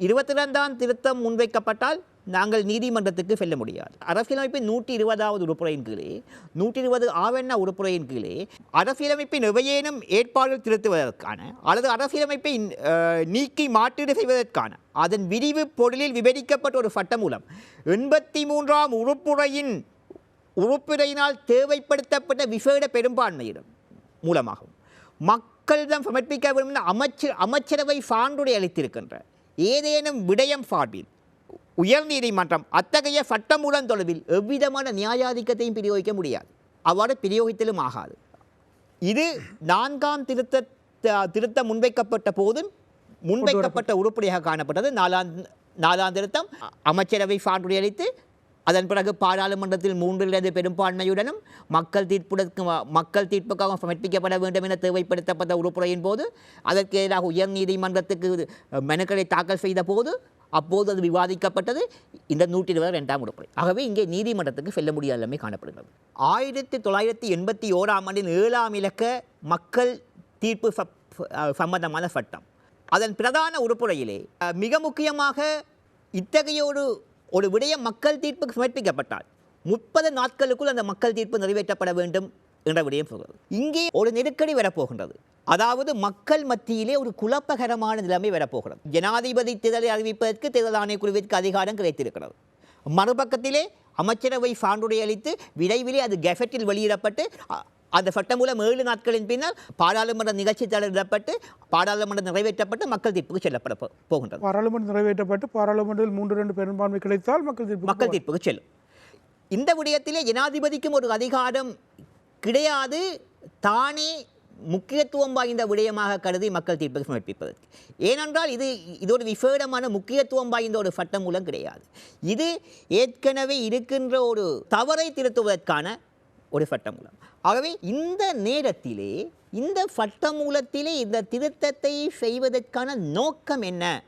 இருபத்தி ரெண்டாம் திருத்தம் முன்வைக்கப்பட்டால் நாங்கள் நீதிமன்றத்துக்கு செல்ல முடியாது. அரசியலமைப்பின் நூற்றி இருபதாவது உறுப்புறையின் கீழே நூற்றி இருபது ஆவண உறுப்புறையின் கீழே அரசியலமைப்பின் எவையேனும் ஏற்பாடுகள் திருத்துவதற்கான அல்லது அரசியலமைப்பை நீக்கி மாற்றீடு செய்வதற்கான அதன் விரிவு பொருளில் விவரிக்கப்பட்ட ஒரு சட்டம் மூலம் எண்பத்தி மூன்றாம் உறுப்புறையின் உறுப்பினரினால் தேவைப்படுத்தப்பட்ட விசேட பெரும்பான்மையிடம் மூலமாகும் மக்களிடம் சமர்ப்பிக்க விரும்பின அமைச்சர் அமைச்சரவை சான்றுரை அளித்திருக்கின்ற ஏதேனும் விடயம் சார்பில் உயர்நீதிமன்றம் அத்தகைய சட்டமூலம் தொடர்பில் எவ்விதமான நியாயாதிக்கத்தையும் பிரயோகிக்க முடியாது. அவ்வாறு பிரயோகித்தலும் ஆகாது. இது நான்காம் திருத்த திருத்தம் முன்வைக்கப்பட்ட போதும் முன்வைக்கப்பட்ட உருப்படியாக காணப்பட்டது. நாலாம் நாலாம் திருத்தம் அமைச்சரவை சான்றுடைய அளித்து அதன் பிறகு பாராளுமன்றத்தில் மூன்றிலிருந்து பெரும்பான்மையுடனும் மக்கள் தீர்ப்புக்கு மக்கள் தீர்ப்புக்காக சமர்ப்பிக்கப்பட வேண்டும் என தேவைப்படுத்தப்பட்ட உறுப்புரையின் போது அதற்கு எதிராக உயர் நீதிமன்றத்துக்கு மனுக்களை தாக்கல் செய்த போது அப்போது அது விவாதிக்கப்பட்டது. இந்த நூற்றி இருபது ரெண்டாம் உறுப்புரை ஆகவே இங்கே நீதிமன்றத்துக்கு செல்ல முடியாத காணப்படுகிறது. ஆயிரத்தி தொள்ளாயிரத்தி எண்பத்தி ஓராம் ஆண்டின் ஏழாம் இலக்க மக்கள் தீர்ப்பு சப்- சம்பந்தமான சட்டம். அதன் பிரதான உறுப்புரையிலே மிக முக்கியமாக இத்தகைய ஒரு ஒரு விடயம் மக்கள் தீர்ப்புக்கு சமர்ப்பிக்கப்பட்டால் முப்பது நாட்களுக்குள் அந்த மக்கள் தீர்ப்பு நிறைவேற்றப்பட வேண்டும் என்ற விடயம் சொல்கிறது. இங்கே ஒரு நெருக்கடி வரப்போகின்றது. அதாவது மக்கள் மத்தியிலே ஒரு குழப்பகரமான நிலைமை வரப்போகிறது. ஜனாதிபதி தேர்தலை அறிவிப்பதற்கு தேர்தல் ஆணைக்குழுவிற்கு அதிகாரம் கிடைத்திருக்கிறது. மறுபக்கத்திலே அமைச்சரவை சான்றுரை அளித்து விரைவிலே அது கெஃபெட்டில் வெளியிடப்பட்டு அந்த சட்டம் மூலம் ஏழு நாட்களின் பின்னர் பாராளுமன்ற நிகழ்ச்சி தளரிடப்பட்டு பாராளுமன்றம் நிறைவேற்றப்பட்டு மக்கள் தீர்ப்புக்கு செல்லப்பட போகின்றது பாராளுமன்றம் நிறைவேற்றப்பட்டு பாராளுமன்றத்தில் மூன்று ரெண்டு பெரும்பான்மை கிடைத்தால் மக்கள் தீர்ப்பு மக்கள் தீர்ப்புக்கு செல்லும். இந்த விடயத்திலே ஜனாதிபதிக்கும் ஒரு அதிகாரம் கிடையாது. தானே முக்கியத்துவம் வாய்ந்த விடயமாக கருதி மக்கள் தீர்ப்புக்கு சமர்ப்பிப்பதற்கு. ஏனென்றால் இது இது ஒரு விசேடமான முக்கியத்துவம் வாய்ந்த ஒரு சட்டம் மூலம் கிடையாது. இது ஏற்கனவே இருக்கின்ற ஒரு தவறை திருத்துவதற்கான ஒரு சட்டமூலம் ஆகவே இந்த நேரத்திலே இந்த சட்டமூலத்திலே இந்த திருத்தத்தை செய்வதற்கான நோக்கம் என்ன?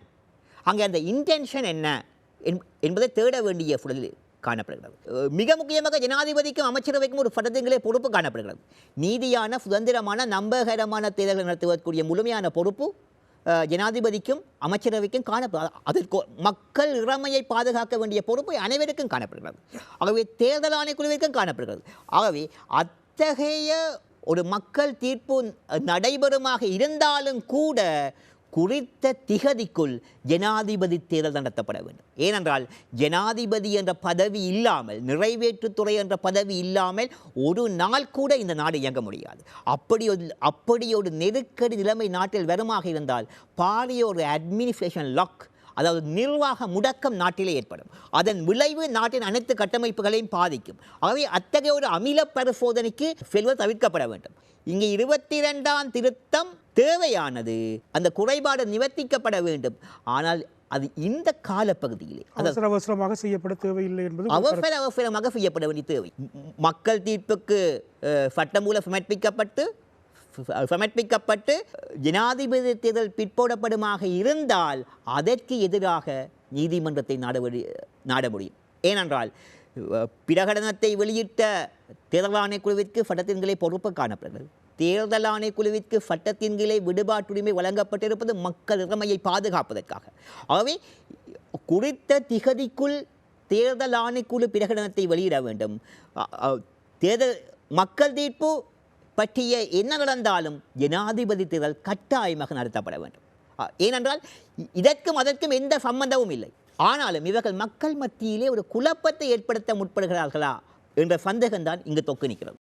அங்கே அந்த இன்டென்ஷன் என்ன? என்- என்பதை தேட வேண்டிய சூழலில் காணப்படுகிறது. மிக முக்கியமாக ஜனாதிபதிக்கும் அமைச்சரவைக்கும் ஒரு சட்டத்திலே பொறுப்பு காணப்படுகிறது. நீதியான சுதந்திரமான நம்பகரமான தேர்தல்கள் நடத்துவதற்குரிய முழுமையான பொறுப்பு ஜனாதிபதிக்கும் அமைச்சரவைக்கும் காணப்படும் அதற்கு மக்கள் இறமையை பாதுகாக்க வேண்டிய பொறுப்பு அனைவருக்கும் காணப்படுகிறது. ஆகவே தேர்தல் ஆணைக்குழுவிற்கும் காணப்படுகிறது. ஆகவே அத்தகைய ஒரு மக்கள் தீர்ப்பு நடைபெறுமாக இருந்தாலும் கூட குறித்த திகதிக்குள் ஜனாதிபதி தேர்தல் நடத்தப்பட வேண்டும். ஏனென்றால் ஜனாதிபதி என்ற பதவி இல்லாமல் நிறைவேற்றுத்துறை என்ற பதவி இல்லாமல் ஒரு நாள் கூட இந்த நாடு இயங்க முடியாது. அப்படி ஒரு அப்படி ஒரு நெருக்கடி நிலைமை நாட்டில் வருமாக இருந்தால் பாரிய ஒரு அட்மினிஸ்ட்ரேஷன் லாக் அதாவது நிர்வாக முடக்கம் நாட்டிலே ஏற்படும். அதன் விளைவு நாட்டின் அனைத்து கட்டமைப்புகளையும் பாதிக்கும். ஆகவே அத்தகைய ஒரு அமில பரிசோதனைக்கு செல்வது தவிர்க்கப்பட வேண்டும். இங்கே இருபத்தி ரெண்டாம் திருத்தம் தேவையானது அந்த குறைபாடு நிவர்த்திக்கப்பட வேண்டும். ஆனால் அது இந்த காலப்பகுதியிலே அவசர அவசரமாக செய்யப்பட தேவையில்லை என்பது அவசர அவசரமாக செய்யப்பட வேண்டிய தேவை. மக்கள் தீர்ப்புக்கு சட்டமூலம் சமர்ப்பிக்கப்பட்டு சமர்ப்பிக்கப்பட்டு ஜனாதிபதி தேர்தல் பிற்போடப்படுமாக இருந்தால் அதற்கு எதிராக நீதிமன்றத்தை நாட நாட முடியும். ஏனென்றால் பிரகடனத்தை வெளியிட்ட தேர்தல் ஆணைக்குழுவிற்கு சட்டத்தின்களே பொறுப்பு காணப்படுகிறது. தேர்தல் ஆணைக்குழுவிற்கு சட்டத்தின்களே விடுபாட்டுரிமை வழங்கப்பட்டிருப்பது மக்கள் இறமையை பாதுகாப்பதற்காக. ஆகவே குறித்த திகதிக்குள் தேர்தல் ஆணைக்குழு பிரகடனத்தை வெளியிட வேண்டும். தேர்தல் மக்கள் தீர்ப்பு பற்றிய என்ன நடந்தாலும் ஜனாதிபதி தேர்தல் கட்டாயமாக நடத்தப்பட வேண்டும். ஏனென்றால் இதற்கும் அதற்கும் எந்த சம்பந்தமும் இல்லை. ஆனாலும் இவர்கள் மக்கள் மத்தியிலே ஒரு குழப்பத்தை ஏற்படுத்த முற்படுகிறார்களா என்ற சந்தேகம்தான் இங்கு தொக்கு நிற்கிறது.